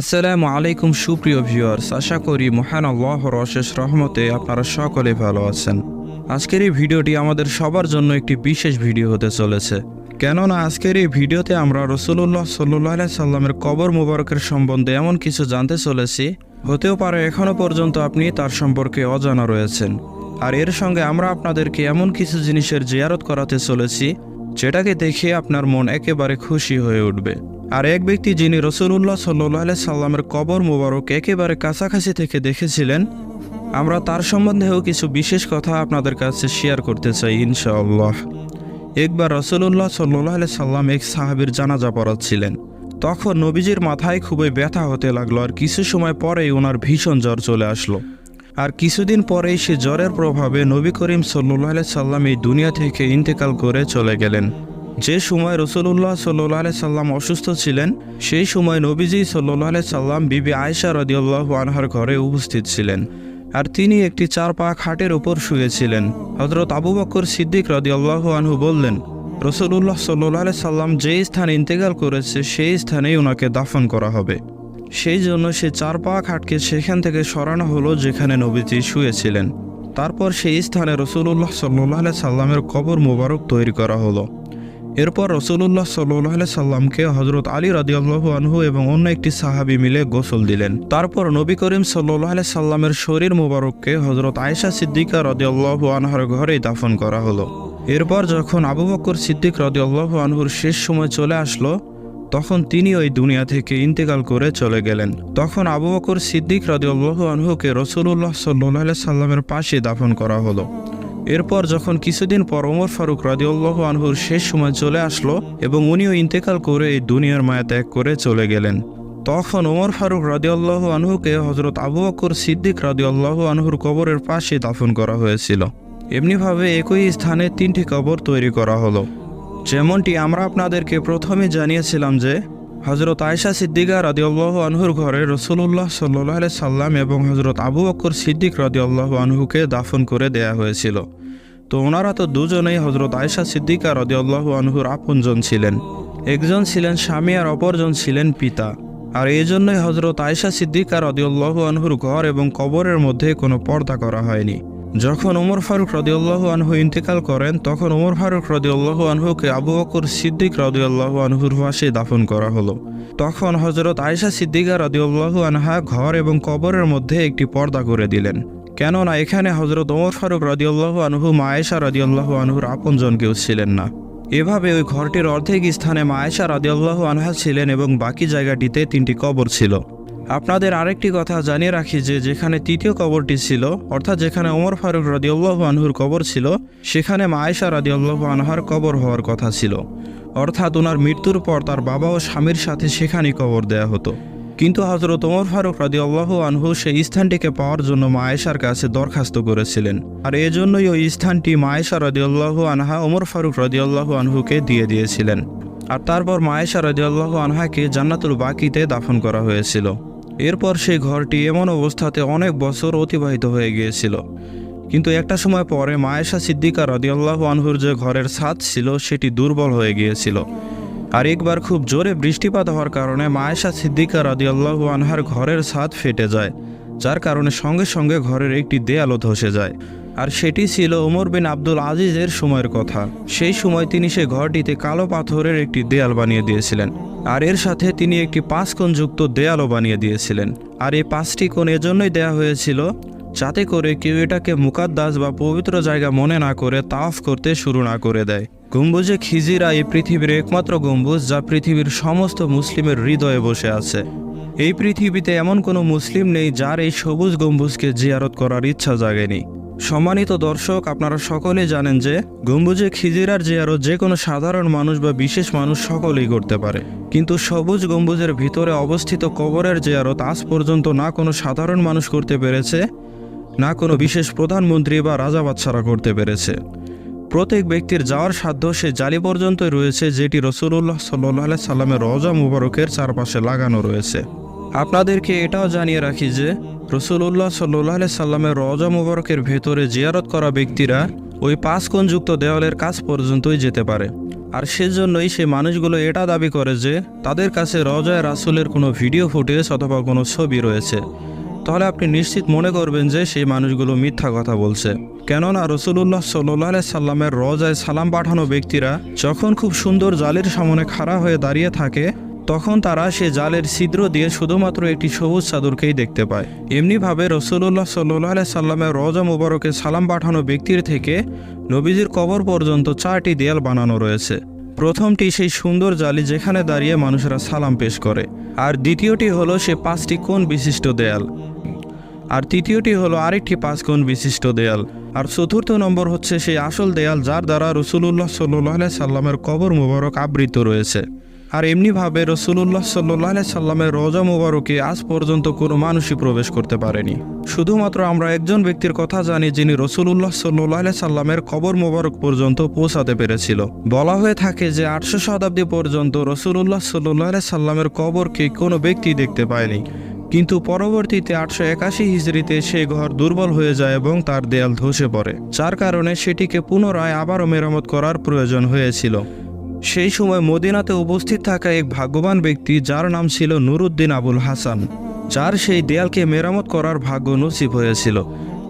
আসসালামু আলাইকুম, সুপ্রিয় ভিউয়ার্স। আশা করি মহান আল্লাহর অশেষ রহমতে আপনারা সকলে ভালো আছেন। আজকের এই ভিডিওটি আমাদের সবার জন্য একটি বিশেষ ভিডিও হতে চলেছে। কেননা আজকের এই ভিডিওতে আমরা রসুল্লাহ সাল্লাহ সাল্লামের কবর মুবারকের সম্বন্ধে এমন কিছু জানতে চলেছি। হতেও পারে এখনও পর্যন্ত আপনি তার সম্পর্কে অজানা রয়েছেন। আর এর সঙ্গে আমরা আপনাদেরকে এমন কিছু জিনিসের জিয়ারত করাতে চলেছি, যেটাকে দেখে আপনার মন একেবারে খুশি হয়ে উঠবে। আর এক ব্যক্তি যিনি রসুল্লাহ সাল্লাহ সাল্লামের কবর মোবারক একেবারে কাছাকাছি থেকে দেখেছিলেন, আমরা তার সম্বন্ধেও কিছু বিশেষ কথা আপনাদের কাছে শেয়ার করতে চাই, ইনশাআল্লাহ। একবার রসুল্লাহ সাল্লাহ সাল্লাম এক সাহাবির জানাজা পড়াচ্ছিলেন। তখন নবীজির মাথায় খুবই ব্যথা হতে লাগল আর কিছু সময় পরেই ওনার ভীষণ জ্বর চলে আসলো। আর কিছুদিন পরেই সে জ্বরের প্রভাবে নবী করিম সাল্লাহ সাল্লাম এই দুনিয়া থেকে ইন্তেকাল করে চলে গেলেন। যে সময় রসুল্লাহ সাল্লাহ সাল্লাম অসুস্থ ছিলেন, সেই সময় নবীজি সাল্লাহ সাল্লাম বিবি আয়সা রদিউল্লাহ আনহার ঘরে উপস্থিত ছিলেন আর তিনি একটি চার পা খাটের উপর শুয়েছিলেন। হজরত আবু বকর সিদ্দিক রদিউল্লাহ আনহু বললেন রসুল্লাহ সাল্লাহ সাল্লাম যে স্থানে ইন্তেকাল করেছে, সেই স্থানেই ওনাকে দাফন করা হবে। সেই জন্য সে চার পা খাটকে সেখান থেকে সরানো হলো যেখানে নবীজি শুয়েছিলেন। তারপর সেই স্থানে রসুল্লাহ সাল্লাহ সাল্লামের কবর মোবারক তৈরি করা হলো। এরপর রসুল্লাহ সাল্লাহ সাল্লামকে হজরত আলী রাদিয়াল্লাহ আনহু এবং অন্য একটি সাহাবি মিলে গোসল দিলেন। তারপর নবী করিম সাল্লাহ সাল্লামের শরীর মোবারককে হজরত আয়েশা সিদ্দিকা রদিয়াল্লাহ আনহার ঘরেই দাফন করা হলো। এরপর যখন আবু বকর সিদ্দিক রদিয়াল্লাহ আনহুর শেষ সময় চলে আসলো, তখন তিনি ওই দুনিয়া থেকে ইন্তেকাল করে চলে গেলেন। তখন আবু বকর সিদ্দিক রদিউল্লাহ আনহুকে রসুল্লাহ সাল্লাহ সাল্লামের পাশে দাফন করা হলো। এরপর যখন কিছুদিন পর ওমর ফারুক রাদিউল্লাহ আনহুর শেষ সময় চলে আসলো এবং উনিও ইন্তেকাল করে এই দুনিয়ার মায়া ত্যাগ করে চলে গেলেন, তখন ওমর ফারুক রাদিউল্লাহ আনহুকে হজরত আবু বকর সিদ্দিক রাদিউল্লাহ আনহুর কবরের পাশে দাফন করা হয়েছিল। এমনিভাবে একই স্থানে তিনটি কবর তৈরি করা হলো। যেমনটি আমরা আপনাদেরকে প্রথমে জানিয়েছিলাম যে হজরত আয়সা সিদ্দিকা রদিউল্লাহ আনহুর ঘরে রসুল্লাহ সাল্লাহ সাল্লাম এবং হজরত আবু বকর সিদ্দিক রদিউল্লাহ আনহুকে দাফন করে দেয়া হয়েছিল। তো ওনারা তো দুজনেই হজরত আয়সা সিদ্দিকা রদিউল্লাহ আনহুর আপনজন ছিলেন। একজন ছিলেন স্বামী আর অপরজন ছিলেন পিতা। আর এই জন্যই হজরত আয়সা সিদ্দিকা রদিউল্লাহ আনহুর ঘর এবং কবরের মধ্যে কোনো পর্দা করা হয়নি। যখন ওমর ফারুক রদিউল্লাহ আনহু ইন্তেকাল করেন, তখন ওমর ফারুক রদিউল্লাহ আনহুকে আবু বকর সিদ্দিক রদিউল্লাহ আনহুর পাশে দাফন করা হলো। তখন হজরত আয়সা সিদ্দিকা রদিউল্লাহ আনহা ঘর এবং কবরের মধ্যে একটি পর্দা করে দিলেন। কেননা এখানে হজরত ওমর ফারুক রদিউল্লাহ আনহু মায়েশা রদিউল্লাহ আনহুর আপনজন কেউ ছিলেন না। এভাবে ওই ঘরটির অর্ধেক স্থানে মায়েশা রদিউল্লাহ আনহা ছিলেন এবং বাকি জায়গাটিতে তিনটি কবর ছিল। আপনাদের আরেকটি কথা জানিয়ে রাখি যে যেখানে তৃতীয় কবরটি ছিল, অর্থাৎ যেখানে ওমর ফারুক রাদিউল্লাহ আনহুর কবর ছিল, সেখানে মায়েশা রাদিউল্লাহ আনহার কবর হওয়ার কথা ছিল। অর্থাৎ ওনার মৃত্যুর পর তার বাবা ও স্বামীর সাথে সেখানেই কবর দেয়া হতো। কিন্তু হজরত ওমর ফারুক রাদিউল্লাহ আনহু সেই স্থানটিকে পাওয়ার জন্য মায়েশার কাছে দরখাস্ত করেছিলেন। আর এজন্যই ওই স্থানটি মায়েশা রাদিউল্লাহ আনহা, ওমর ফারুক রাদিউল্লাহ আনহুকে দিয়ে দিয়েছিলেন। আর তারপর মায়েশা রাদিউল্লাহ আনহাকে জান্নাতুল বাকিতে দাফন করা হয়েছিল। এরপর সেই ঘরটি এমন অবস্থাতে অনেক বছর অতিবাহিত হয়ে গিয়েছিল। কিন্তু একটা সময় পরে মায়েশা সিদ্দিকা রদিয়াল্লাহ আনহুর যে ঘরের ছাদ ছিল, সেটি দুর্বল হয়ে গিয়েছিল। আর একবার খুব জোরে বৃষ্টিপাত হওয়ার কারণে মায়েশা সিদ্দিকা রদিয়াল্লাহ আনহার ঘরের ছাদ ফেটে যায়, যার কারণে সঙ্গে সঙ্গে ঘরের একটি দেয়ালও ধসে যায়। আর সেটি ছিল ওমর বিন আব্দুল আজিজের সময়ের কথা। সেই সময় তিনি সে ঘরটিতে কালো পাথরের একটি দেয়াল বানিয়ে দিয়েছিলেন। আর এর সাথে তিনি একটি পাঁচ কোণযুক্ত দেয়ালও বানিয়ে দিয়েছিলেন। আর এই পাঁচটি কোণ এজন্যই দেয়া হয়েছিল যাতে করে কেউ এটাকে মুকাদ্দাস বা পবিত্র জায়গা মনে না করে তাফ করতে শুরু না করে দেয়। গম্বুজে খিজিরা এই পৃথিবীর একমাত্র গম্বুজ যা পৃথিবীর সমস্ত মুসলিমের হৃদয়ে বসে আছে। এই পৃথিবীতে এমন কোনো মুসলিম নেই যার এই সবুজ গম্বুজকে জিয়ারত করার ইচ্ছা জাগেনি। সম্মানিত দর্শক, আপনারা সকলে জানেন যে গম্বুজে খিজিরার জিয়ারত যে কোনো সাধারণ মানুষ বা বিশেষ মানুষ সকলেই করতে পারে। কিন্তু সবুজ গম্বুজের ভিতরে অবস্থিত কবরের জিয়ারত আজ পর্যন্ত না কোনো সাধারণ মানুষ করতে পেরেছে, না কোনো বিশেষ প্রধানমন্ত্রী বা রাজা বাচ্চারা করতে পেরেছে। প্রত্যেক ব্যক্তির যাওয়ার সাধ্য সে জালি পর্যন্তই রয়েছে, যেটি রসুল্লাহ সাল্লাহ সাল্লামের রজা মুবারকের চারপাশে লাগানো রয়েছে। আপনাদেরকে এটাও জানিয়ে রাখি যে রসুল্লাহ সাল্লাহ সাল্লামের রজা মুবারকের ভেতরে জিয়ারত করা ব্যক্তিরা ওই পাঁচ কোণযুক্ত দেওয়ালের কাছ পর্যন্তই যেতে পারে। আর সেজন্যই সে মানুষগুলো এটা দাবি করে যে তাদের কাছে রজায় রাসুলের কোনো ভিডিও ফুটেজ অথবা কোনো ছবি রয়েছে। তাহলে আপনি নিশ্চিত মনে করবেন যে সেই মানুষগুলো মিথ্যা কথা বলছে। কেননা রসুল্লাহ সাল্লাহ সাল্লামের রজায় সালাম পাঠানো ব্যক্তিরা যখন খুব সুন্দর জালের সামনে খাড়া হয়ে দাঁড়িয়ে থাকে তখন তারা সে জালের ছিদ্র দিয়ে শুধুমাত্র একটি সবুজ চাদরকেই দেখতে পায়। এমনিভাবে রসুল্লাহ সাল্লাহ সাল্লামের রজা মুবারকে সালাম পাঠানো ব্যক্তির থেকে নবীজির কবর পর্যন্ত চারটি দেয়াল বানানো রয়েছে। প্রথমটি সেই সুন্দর জালি যেখানে দাঁড়িয়ে মানুষেরা সালাম পেশ করে, আর দ্বিতীয়টি হলো সে পাঁচটি কোণ বিশিষ্ট দেয়াল। আর তৃতীয়টি হলো আরেকটি পাঁচ কোণ বিশিষ্ট দেয়াল। আর চতুর্থ নম্বর হচ্ছে সেই আসল দেয়াল যার দ্বারা রসুল্লাহ সাল্লাহ সাল্লামের কবর মুবারক আবৃত রয়েছে। আর এমনিভাবে রসুল্লাহ সাল্লাহ সাল্লামের রজা মুবারকে আজ পর্যন্ত কোনো মানুষই প্রবেশ করতে পারেনি। শুধুমাত্র আমরা একজন ব্যক্তির কথা জানি যিনি রসুল্লাহ সাল্লাহ সাল্লামের কবর মুবারক পর্যন্ত পৌঁছাতে পেরেছিল। বলা হয়ে থাকে যে আটশো শতাব্দী পর্যন্ত রসুল্লাহ সাল্লাহ সাল্লামের কবরকে কোনো ব্যক্তি দেখতে পায়নি। কিন্তু পরবর্তীতে আটশো একাশি হিজড়িতে সেই ঘর দুর্বল হয়ে যায় এবং তার দেয়াল ধসে পড়ে, যার কারণে সেটিকে পুনরায় আবারও মেরামত করার প্রয়োজন হয়েছিল। সেই সময় মদিনাতে উপস্থিত থাকা এক ভাগ্যবান ব্যক্তি, যার নাম ছিল নুরুদ্দিন আবুল হাসান, যার সেই দেয়ালকে মেরামত করার ভাগ্য নসিব হয়েছিল।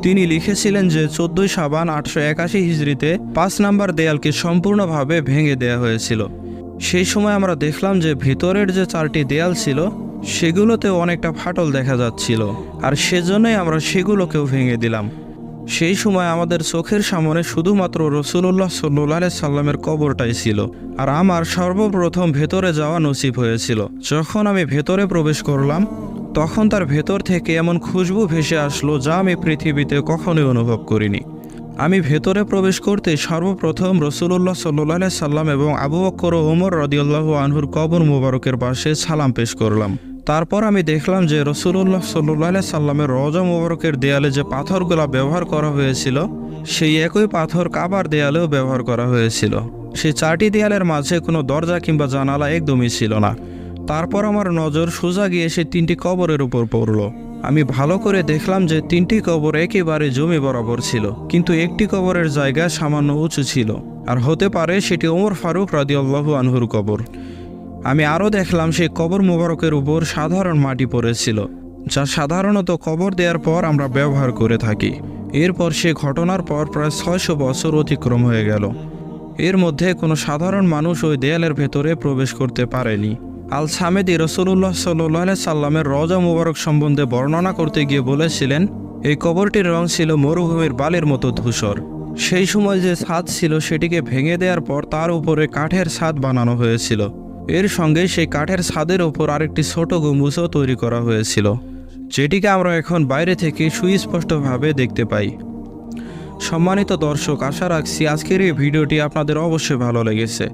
তিনি লিখেছিলেন যে, চোদ্দই সাবান আটশো একাশি হিজড়িতে পাঁচ নাম্বার দেয়ালকে সম্পূর্ণভাবে ভেঙে দেয়া হয়েছিল। সেই সময় আমরা দেখলাম যে, ভেতরের যে চারটি দেয়াল ছিল সেগুলোতে অনেকটা ফাটল দেখা যাচ্ছিল, আর সেজন্যই আমরা সেগুলোকেও ভেঙে দিলাম। সেই সময় আমাদের চোখের সামনে শুধুমাত্র রসুল্লাহ সাল্লাহ সাল্লামের কবরটাই ছিল, আর আমার সর্বপ্রথম ভেতরে যাওয়া নসিব হয়েছিল। যখন আমি ভেতরে প্রবেশ করলাম, তখন তার ভেতর থেকে এমন খুশবু ভেসে আসলো যা আমি পৃথিবীতে কখনোই অনুভব করিনি। আমি ভেতরে প্রবেশ করতে সর্বপ্রথম রসুল্লাহ সাল্লাহ সাল্লাম এবং আবু বক্কর ওমর রদিউল্লাহ আনহুর কবর মুবারকের পাশে সালাম পেশ করলাম। তারপর আমি দেখলাম যে রসুল্লাহ সাল্লাহ সাল্লামের রজা মুবারকের দেয়ালে যে পাথরগুলো ব্যবহার করা হয়েছিল, সেই একই পাথর কাবার দেয়ালেও ব্যবহার করা হয়েছিল। সেই চারটি দেয়ালের মাঝে কোনো দরজা কিংবা জানালা একদমই ছিল না। তারপর আমার নজর সোজা গিয়ে সে তিনটি কবরের উপর পড়ল। আমি ভালো করে দেখলাম যে তিনটি কবর একেবারে জমি বরাবর ছিল, কিন্তু একটি কবরের জায়গা সামান্য উঁচু ছিল। আর হতে পারে সেটি ওমর ফারুক রাদিউল্লাহু আনহুর কবর। আমি আরও দেখলাম সেই কবর মুবারকের উপর সাধারণ মাটি পড়েছিল, যা সাধারণত কবর দেওয়ার পর আমরা ব্যবহার করে থাকি। এরপর সে ঘটনার পর প্রায় ছয়শো বছর অতিক্রম হয়ে গেল। এর মধ্যে কোনো সাধারণ মানুষ ওই দেয়ালের ভেতরে প্রবেশ করতে পারেনি। আল সামেদি রসুল্লাহ সাল্লাহ সাল্লামের রজা মুবারক সম্বন্ধে বর্ণনা করতে গিয়ে বলেছিলেন, এই কবরটির রং ছিল মরুভূমির বালির মতো ধূসর। সেই সময় যে ছাদ ছিল সেটিকে ভেঙে দেওয়ার পর তার উপরে কাঠের ছাদ বানানো হয়েছিল। এর সঙ্গে সেই কাঠের ছাদের ওপর আরেকটি ছোট গম্বুজও তৈরি করা হয়েছিল, যেটিকে আমরা এখন বাইরে থেকে সুস্পষ্টভাবে দেখতে পাই। সম্মানিত দর্শক, আশা রাখছি আজকের এই ভিডিওটি আপনাদের অবশ্যই ভালো লেগেছে।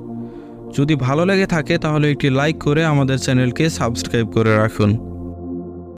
যদি ভালো লেগে থাকে, তাহলে একটি লাইক করে আমাদের চ্যানেলকে সাবস্ক্রাইব করে রাখুন।